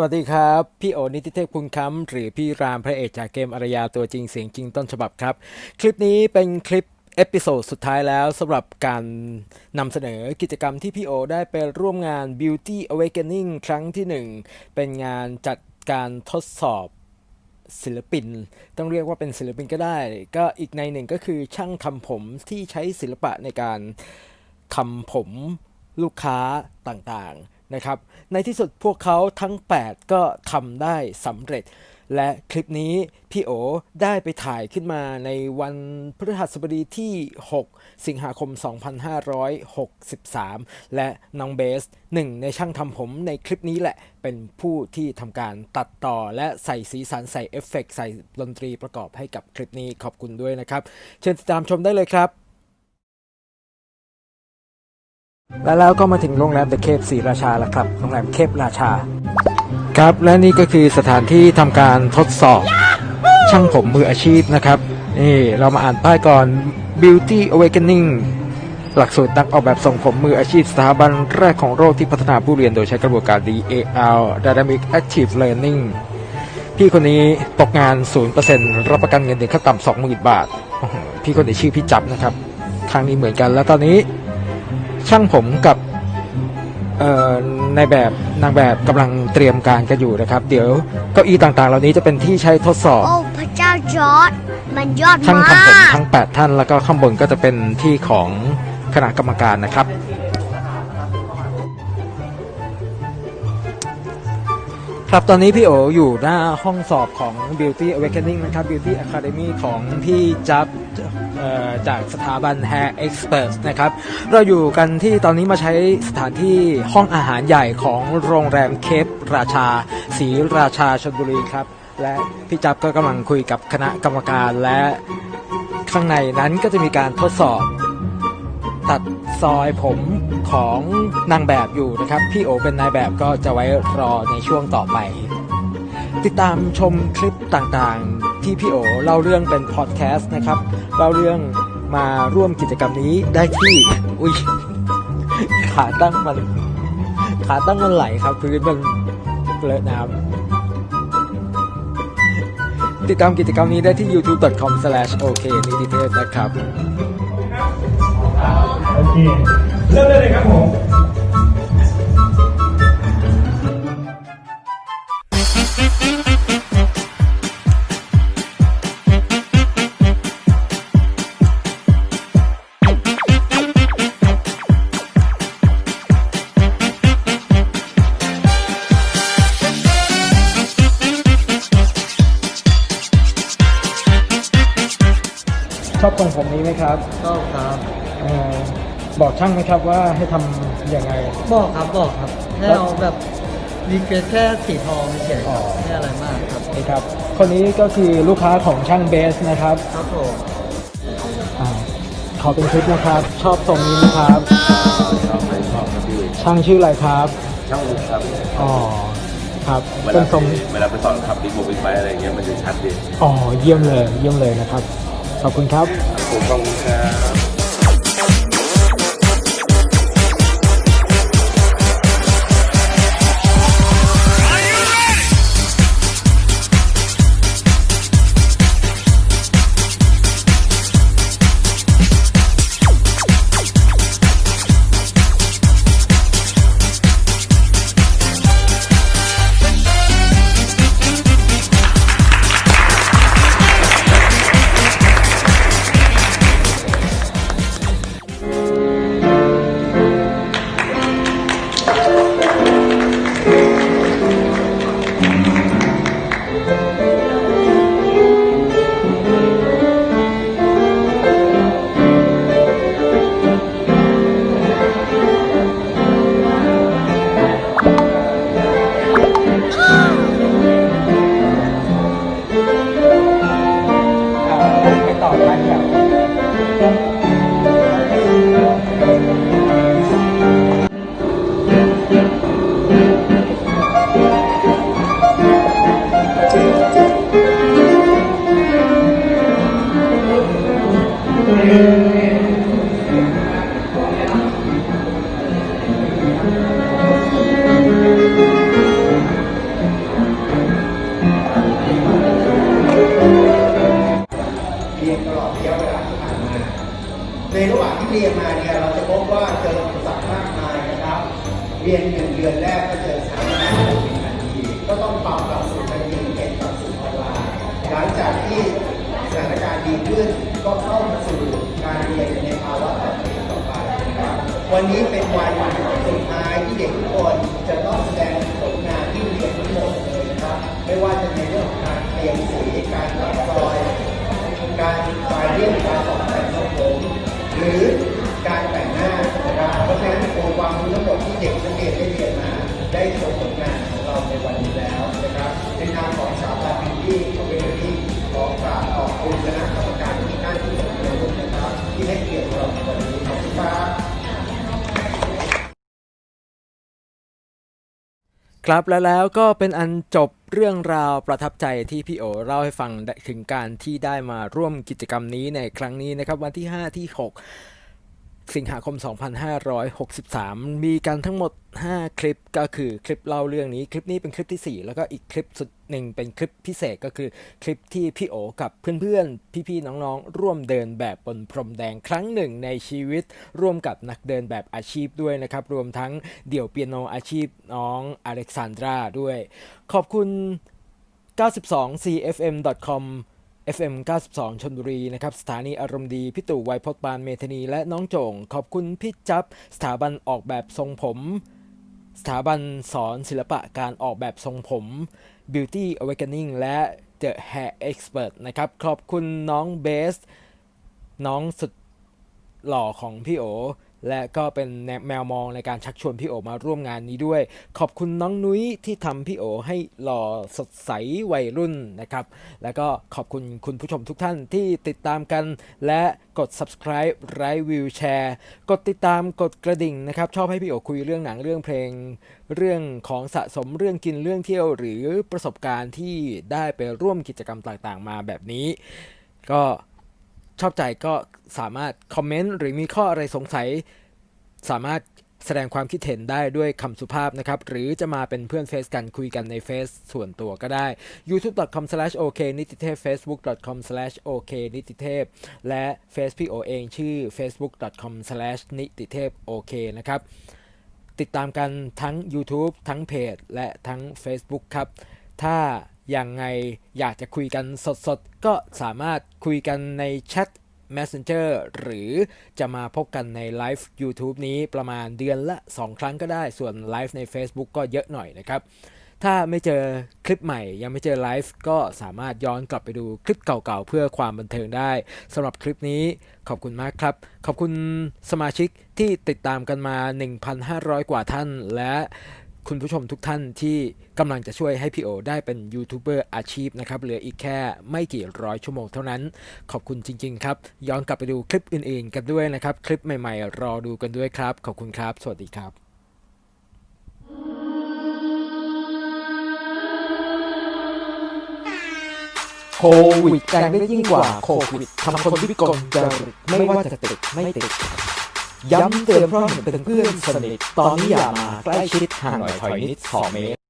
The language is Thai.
วัสดีครับ พี่โอนิติเทพคุณคำหรือพี่รามพระเอกจากเกมอารยาตัวจริงเสียงจริงต้นฉบับครับ คลิปนี้เป็นคลิปเอพิโซดสุดท้ายแล้วสำหรับการนำเสนอกิจกรรมที่พี่โอได้ไปร่วมงาน Beauty Awakening ครั้งที่ 1 เป็นงานจัดการทดสอบศิลปิน ต้องเรียกว่าเป็นศิลปินก็ได้ ก็อีกในหนึ่งก็คือช่างทำผมที่ใช้ศิลปะในการทำผมลูกค้าต่างๆ นะครับ ในที่สุดพวกเขาทั้ง 8 ก็ทำได้สำเร็จ และคลิปนี้พี่โอได้ไปถ่ายขึ้นมาในวันพฤหัสบดีที่ 6 สิงหาคม 2563 และน้องเบสหนึ่งในช่างทำผมในคลิปนี้แหละเป็นผู้ที่ทำการตัดต่อและใส่สีสันใส่เอฟเฟกต์ใส่ดนตรีประกอบให้กับคลิปนี้ขอบคุณด้วยนะครับ เชิญติดตามชมได้เลยครับ และแล้วก็มาถึงโรงแรมเดอะเคปศรีราชาแล้วครับ โรงแรมเคปราชา ครับและนี่ก็คือสถานที่ทำการทดสอบ ช่างผมมืออาชีพนะครับ นี่เรามาอ่านป้ายก่อน Beauty Awakening หลักสูตรนักออกแบบทรงผมมืออาชีพสถาบันแรกของโลกที่พัฒนาผู้เรียนโดยใช้กระบวนการ DAL Dynamic Active Learning พี่คนนี้ตกงาน 0%รับประกันเงินเดือนขั้นต่ำ20,000 บาท พี่คนนี้ชื่อพี่จับนะครับครั้งนี้เหมือนกันแล้วตอนนี้ ช่างผมกับเอ่อในแบบนางแบบกำลังเตรียมการกันอยู่นะครับ เดี๋ยวเก้าอี้ต่างๆ เหล่านี้จะเป็นที่ใช้ทดสอบ โอ้พระเจ้าจอร์ดมันยอดช่างมาทำผมกทั้ง 8 ท่านแล้วก็ข้างบนก็จะเป็นที่ของคณะกรรมการนะครับ ครับตอนนี้พี่โออยู่หน้าห้องสอบของ Beauty Awakening นะครับ Beauty Academy ของพี่จับเอ่อจากสถาบัน Hair Experts นะครับ เราอยู่กันที่ตอนนี้มาใช้สถานที่ห้องอาหารใหญ่ของโรงแรมเคปราชาศรีราชาชลบุรีครับ และพี่จับก็กำลังคุยกับคณะกรรมการและข้างในนั้นก็จะมีการทดสอบตัด ซอยผมของนางแบบอยู่นะครับ พี่โอเป็นนายแบบก็จะไว้รอในช่วงต่อไป ติดตามชมคลิปต่างๆ ที่พี่โอเล่าเรื่องเป็นพอดแคสต์นะครับเล่าเรื่องมาร่วมกิจกรรมนี้ได้ที่ อุ้ยขาตั้งมัน ขาตั้งมันไหลครับพื้นมันเลอะน้ำติดตามกิจกรรมนี้ได้ที่ youtube.com/ok n i t i t e นะครับ โอเค เริ่มได้เลยครับผมชอบทรงผมนี้ไหมครับ ชอบครับ เออบอกช่างไหมครับว่าให้ทำยังไง บอกครับบอกครับให้แล้วเอาแบบรีเควสแค่สีทองเฉยๆอ๋อ ไม่อะไรมากครับนี่ครับ คนนี้ก็คือลูกค้าของช่างเบสนะครับครับผมอาขอเป็นคลิปนะครับ ชอบทรงนี้นะครับชอบไหมชอบครับพี่ช่างชื่ออะไรครับ ช่างอุครับอ๋อ ครับเวเป็ลานทรงเวลาไปสอนขับบิ๊กโมบิ๊กไบค์อะไรเงี้ยมันจะชัดดีอ๋อ เยี่ยมเลย เยี่ยมเลยนะครับ ขอบคุณครับ ผมขอบคุณครับ เรียนหนึ่งเดือนแรกก็เจอสามร้อยหกสิบนาทีก็ต้องปรับหลักสูตรไปเรียเป็นหลักสูตรออนไลน์หลังจากที่สถานการณ์ดีขึ้นก็เข้ามาสู่การเรียนในภาวะปกติต่อไปนครับวันนี้เป็นวัน ในวันนี้แล้วนะครับในนามของสถาบันบิวตี้คอมเมดี้ขอกราบขอบคุณคณะกรรมการที่ท่านที่สมรู้นะครับ ที่ให้เกียรติเราในวันนี้ขอบคุณครับครับและแล้วก็เป็นอันจบเรื่องราวประทับใจที่พี่โอเล่าให้ฟังถึงการที่ได้มาร่วมกิจกรรมนี้ในครั้งนี้นะครับ วันที่ 5 ที่ 6 สิงหาคม 2563 มีกันทั้งหมด 5 คลิปก็คือคลิปเล่าเรื่องนี้ คลิปนี้เป็นคลิปที่ 4 แล้วก็อีกคลิปสุดหนึ่งเป็นคลิปพิเศษก็คือคลิปที่พี่โอกับเพื่อนๆ พี่ๆ น้องๆ ร่วมเดินแบบบนพรมแดงครั้งหนึ่งในชีวิต ร่วมกับนักเดินแบบอาชีพด้วยนะครับ รวมทั้งเดี่ยวเปียโนอาชีพน้องอเล็กซานดราด้วย ขอบคุณ 92cfm.com FM 92ชนบุรีนะครับสถานีอารมณ์ดีพี่ตู่ไวยพจน์ปานเมธนีและน้องโจง ขอบคุณพี่จับสถาบันออกแบบทรงผม สถาบันสอนศิลปะการออกแบบทรงผม Beauty Awakening และ The Hair Expert นะครับ ขอบคุณน้องเบส น้องสุดหล่อของพี่โอ และก็เป็นแมวมองในการชักชวนพี่โอมาร่วมงานนี้ด้วย ขอบคุณน้องนุ้ยที่ทำพี่โอให้หล่อสดใสวัยรุ่นนะครับ แล้วก็ขอบคุณคุณผู้ชมทุกท่านที่ติดตามกัน และกด subscribe ไลค์วิวแชร์กดติดตามกดกระดิ่งนะครับ ชอบให้พี่โอคุยเรื่องหนังเรื่องเพลง เรื่องของสะสมเรื่องกินเรื่องเที่ยว หรือประสบการณ์ที่ได้ไปร่วมกิจกรรมต่างๆ มาแบบนี้ ก็ ชอบใจก็สามารถคอมเมนต์หรือมีข้ออะไรสงสัย สามารถแสดงความคิดเห็นได้ด้วยคำสุภาพนะครับ หรือจะมาเป็นเพื่อนเฟซกันคุยกันในเฟซส่วนตัวก็ได้ youtube.com/ok นิติเทพ facebook.com/ok นิติเทพและเฟซพี่โอเองชื่อ facebook.com/ นิติเทพโอเคนะครับ ติดตามกันทั้ง YouTube ทั้งเพจและทั้ง Facebook ครับ ถ้า ยังไงอยากจะคุยกันสดๆ ก็สามารถคุยกันในแชท Messenger หรือจะมาพบกันในไลฟ์ YouTube นี้ประมาณเดือนละ 2 ครั้งก็ได้ ส่วนไลฟ์ใน Facebook ก็เยอะหน่อยนะครับ ถ้าไม่เจอคลิปใหม่ ยังไม่เจอไลฟ์ก็สามารถย้อนกลับไปดูคลิปเก่าๆ เพื่อความบันเทิงได้สำหรับคลิปนี้ขอบคุณมากครับ ขอบคุณสมาชิกที่ติดตามกันมา 1,500 กว่าท่านและ คุณผู้ชมทุกท่านที่กำลังจะช่วยให้พี่โอได้เป็นยูทูบเบอร์อาชีพนะครับเหลืออีกแค่ไม่กี่ร้อยชั่วโมงเท่านั้น ขอบคุณจริง ๆ ครับ ย้อนกลับไปดูคลิปอื่น ๆ กันด้วยนะครับ คลิปใหม่ ๆ รอดูกันด้วยครับ ขอบคุณครับ สวัสดีครับโควิดแรงได้ยิ่งกว่าโควิดทำคนวิกลจริตไม่ว่าจะติดไม่ติด ย้ำเตือนเพราะเห็นเป็นเพื่อนสนิท ตอนนี้อย่ามาใกล้ชิดห่างหน่อยถอยนิดสองเมตร